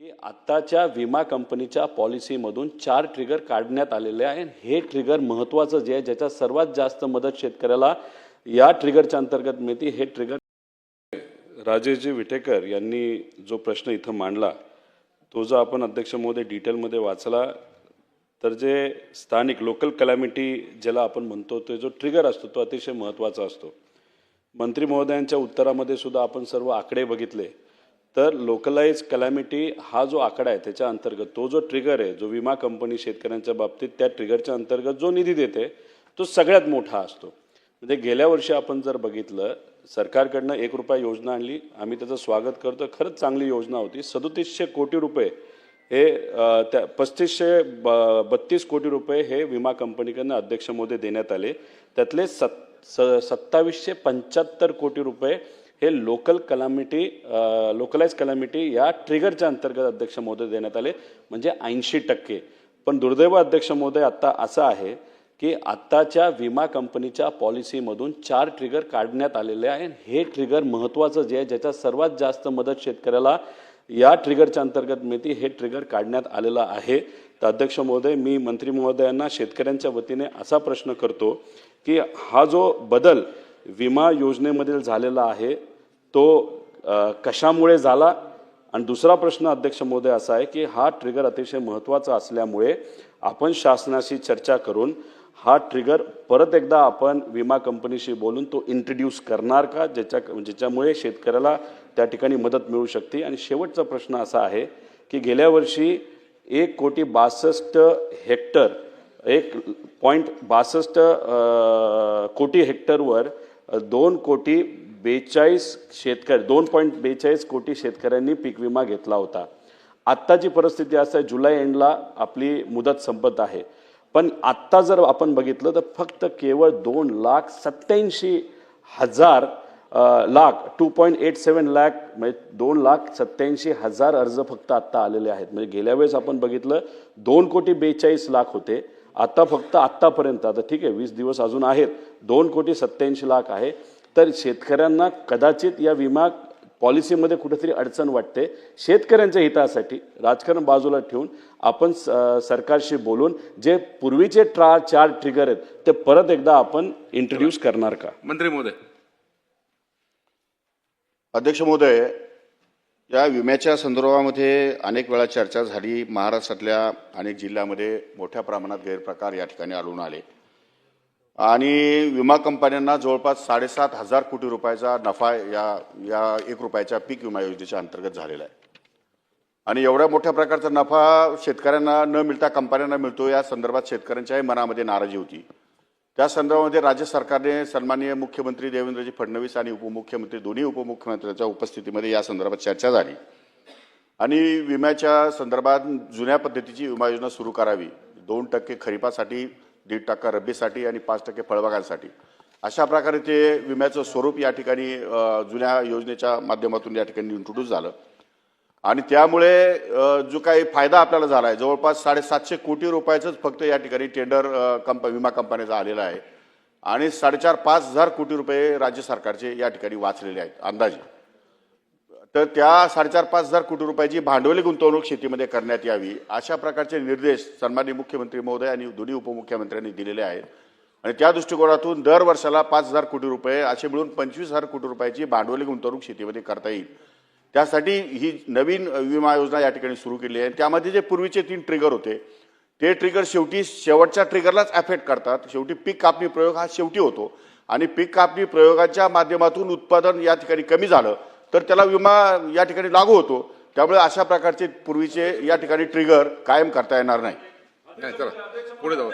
की आत्ताच्या विमा कंपनीच्या पॉलिसीमधून चार ट्रिगर काढण्यात आलेले आहे. हे ट्रिगर महत्त्वाचं जे आहे ज्याच्या सर्वात जास्त मदत शेतकऱ्याला या ट्रिगरच्या अंतर्गत मिळते. हे ट्रिगर राजेशजी विटेकर यांनी जो प्रश्न इथं मांडला तो जर आपण अध्यक्ष महोदय डिटेलमध्ये वाचला तर जे स्थानिक लोकल कलॅमिटी ज्याला आपण म्हणतो तो जो ट्रिगर असतो तो अतिशय महत्त्वाचा असतो. मंत्री महोदयांच्या उत्तरामध्ये सुद्धा आपण सर्व आकडे बघितले. तर लोकलाइज कलॅमिटी हा जो आकडा आहे त्याच्या अंतर्गत तो जो ट्रिगर आहे जो विमा कंपनी शेतकऱ्यांच्या बाबतीत त्या ट्रिगरच्या अंतर्गत जो निधी देते तो सगळ्यात मोठा असतो. म्हणजे गेल्या वर्षी आपण जर बघितलं सरकारकडनं एक रुपया योजना आणली आम्ही त्याचं स्वागत करतो खरंच चांगली योजना होती. सदोतीसशे कोटी रुपये हे त्या पस्तीसशे ब बत्तीस कोटी रुपये हे विमा कंपनीकडनं अध्यक्ष मोदी देण्यात आले. त्यातले सत् स सत्तावीसशे पंच्याहत्तर कोटी रुपये हे लोकल कलामिटी लोकलाइज कलामिटी या ट्रिगरच्या अंतर्गत अध्यक्ष महोदय देण्यात आले. म्हणजे ऐंशी टक्के. पण दुर्दैव अध्यक्ष महोदय आत्ता असं आहे की आत्ताच्या विमा कंपनीच्या पॉलिसीमधून चार ट्रिगर काढण्यात आलेले आहे हे ट्रिगर महत्त्वाचं जे आहे ज्याच्या सर्वात जास्त मदत शेतकऱ्याला या ट्रिगरच्या अंतर्गत मिळते हे ट्रिगर काढण्यात आलेलं आहे. तर अध्यक्ष महोदय मी मंत्री महोदयांना शेतकऱ्यांच्या वतीने असा प्रश्न करतो की हा जो बदल विमा योजनेमधील झालेला आहे तो कशामुळे झाला? आणि दुसरा प्रश्न अध्यक्ष महोदय असा आहे की हा ट्रिगर अतिशय महत्त्वाचा असल्यामुळे आपण शासनाशी चर्चा करून हा ट्रिगर परत एकदा आपण विमा कंपनीशी बोलून तो इंट्रोड्यूस करणार का? ज्याच्या ज्याच्यामुळे शेतकऱ्याला त्या ठिकाणी मदत मिळू शकते? आणि शेवटचा प्रश्न असा आहे की गेल्या वर्षी एक कोटी बासष्ट हेक्टर एक पॉईंट बासष्ट कोटी हेक्टरवर दोन कोटी बेचाळीस शेतकरी दोन पॉईंट बेचाळीस कोटी शेतकऱ्यांनी पीक विमा घेतला होता. आत्ताची परिस्थिती असं आहे जुलै एंडला आपली मुदत संपत आहे. पण आत्ता जर आपण बघितलं तर फक्त केवळ दोन लाख सत्याऐंशी हजार lakh two point eight seven lakh म्हणजे दोन लाख सत्त्याऐंशी हजार अर्ज फक्त आत्ता आलेले आहेत. म्हणजे गेल्या वेळेस आपण बघितलं दोन कोटी बेचाळीस लाख होते. आता फक्त आत्तापर्यंत आता ठीक आहे वीस दिवस अजून आहेत दोन कोटी सत्याऐंशी लाख आहे. तर शेतकऱ्यांना कदाचित या विमा पॉलिसीमध्ये कुठेतरी अडचण वाटते. शेतकऱ्यांच्या हितासाठी राजकारण बाजूला ठेवून आपण स- सरकारशी बोलून जे पूर्वीचे ट्रा चार ट्रिगर आहेत ते परत एकदा आपण इंट्रोड्यूस करणार का? मंत्री महोदय. अध्यक्ष महोदय या विम्याच्या संदर्भामध्ये अनेक वेळा चर्चा झाली. महाराष्ट्रातल्या अनेक जिल्ह्यामध्ये मोठ्या प्रमाणात गैरप्रकार या ठिकाणी आढळून आले. आणि विमा कंपन्यांना जवळपास साडेसात हजार कोटी रुपयाचा नफा या या एक रुपयाच्या पीक विमा योजनेच्या अंतर्गत झालेला आहे. आणि एवढ्या मोठ्या प्रकारचा नफा शेतकऱ्यांना न मिळता कंपन्यांना मिळतो. या संदर्भात शेतकऱ्यांच्याही मनामध्ये नाराजी होती. त्या संदर्भामध्ये राज्य सरकारने सन्माननीय मुख्यमंत्री देवेंद्रजी फडणवीस आणि उपमुख्यमंत्री दोन्ही उपमुख्यमंत्र्यांच्या उपस्थितीमध्ये या संदर्भात चर्चा झाली. आणि विम्याच्या संदर्भात जुन्या पद्धतीची विमा योजना सुरू करावी. दोन टक्के खरीपासाठी दीड टक्का रब्बीसाठी आणि पाच टक्के फळबागांसाठी. अशा प्रकारे ते विम्याचं स्वरूप या ठिकाणी जुन्या योजनेच्या माध्यमातून या ठिकाणी इंट्रोड्यूस झालं. आणि त्यामुळे जो काही फायदा आपल्याला झाला आहे जवळपास साडेसातशे कोटी रुपयाचंच फक्त या ठिकाणी टेंडर कंप विमा कंपन्याचा आलेला आहे. आणि साडेचार पाच हजार कोटी रुपये राज्य सरकारचे या ठिकाणी वाचलेले आहेत अंदाजे. तर त्या साडेचार पाच हजार कोटी रुपयाची भांडवली गुंतवणूक शेतीमध्ये करण्यात यावी अशा प्रकारचे निर्देश सन्माननीय मुख्यमंत्री महोदय आणि दोन्ही उपमुख्यमंत्र्यांनी दिलेले आहेत. आणि त्या दृष्टिकोनातून दर वर्षाला पाच हजार कोटी रुपये असे मिळून पंचवीस हजार कोटी रुपयाची भांडवली गुंतवणूक शेतीमध्ये करता येईल. त्यासाठी ही नवीन विमा योजना या ठिकाणी सुरू केली आहे. त्यामध्ये जे पूर्वीचे तीन ट्रिगर होते ते ट्रिगर शेवटी शेवटच्या ट्रिगरलाच अफेक्ट करतात. शेवटी पीक कापणी प्रयोग हा शेवटी होतो. आणि पीक कापणी प्रयोगाच्या माध्यमातून उत्पादन या ठिकाणी कमी झालं तर त्याला विमा या ठिकाणी लागू होतो. त्यामुळे अशा प्रकारचे पूर्वीचे या ठिकाणी ट्रिगर कायम करता येणार नाही. नाही चला. पुढे जाऊ.